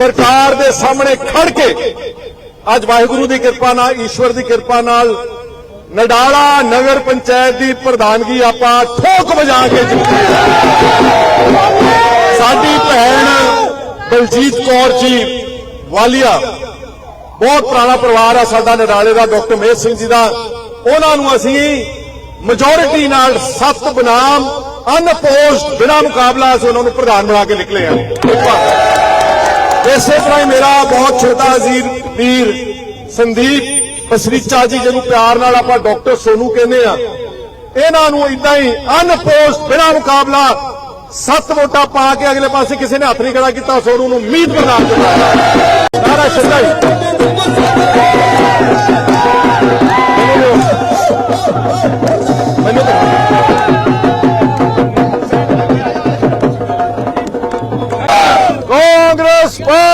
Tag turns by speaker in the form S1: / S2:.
S1: ਸਰਕਾਰ ਦੇ ਸਾਹਮਣੇ ਖੜ ਕੇ ਅੱਜ ਵਾਹਿਗੁਰੂ ਦੀ ਕਿਰਪਾ ਨਾਲ, ਈਸ਼ਵਰ ਦੀ ਕਿਰਪਾ ਨਾਲ ਨਡਾਲਾ ਨਗਰ ਪੰਚਾਇਤ ਦੀ ਪ੍ਰਧਾਨਗੀ ਆਪਾਂ ਠੋਕ ਵਜਾ ਕੇ ਜਿੱਤੇ ਸਾਡੀ ਭੈਣ ਬਲਜੀਤ ਕੌਰ ਜੀ ਵਾਲੀਆ, ਬਹੁਤ ਪੁਰਾਣਾ ਪਰਿਵਾਰ ਆ ਸਾਡਾ ਨਡਾਲੇ ਦਾ, ਡਾਕਟਰ ਮੇਰ ਸਿੰਘ ਜੀ ਦਾ। ਉਹਨਾਂ ਨੂੰ ਅਸੀਂ ਮੈਜੋਰਿਟੀ ਨਾਲ ਸੱਤ ਬਨਾਮ ਅਨਪੋਸ਼ਟ ਬਿਨਾਂ ਮੁਕਾਬਲਾ ਅਸੀਂ ਉਹਨਾਂ ਨੂੰ ਪ੍ਰਧਾਨ ਬਣਾ ਕੇ ਨਿਕਲੇ ਆ। ਇਸੇ ਤਰ੍ਹਾਂ ਹੀ ਮੇਰਾ ਬਹੁਤ ਛੋਟਾ ਅਜ਼ੀਰ ਵੀਰ ਸੰਦੀਪ ਪਸਰੀਚਾ ਜੀ, ਜਿਹਨੂੰ ਪਿਆਰ ਨਾਲ ਆਪਾਂ ਡਾਕਟਰ ਸੋਨੂ ਕਹਿੰਦੇ ਆ ਇਹਨਾਂ ਨੂੰ ਇਦਾਂ ਹੀ ਅਨਪੋਸਟ ਬਿਨਾਂ ਮੁਕਾਬਲਾ ਸੱਤ ਵੋਟਾਂ ਪਾ ਕੇ ਅਗਲੇ ਪਾਸੇ ਕਿਸੇ ਨੇ ਹੱਥ ਨਹੀਂ ਖੜਾ ਕੀਤਾ, ਸੋਨੂ ਨੂੰ ਉਮੀਦ ਬਣਾ ਕਰਵਾਇਆ ਸਾਰਾ ਸ਼ੰਦਾਈ Congress! Yeah.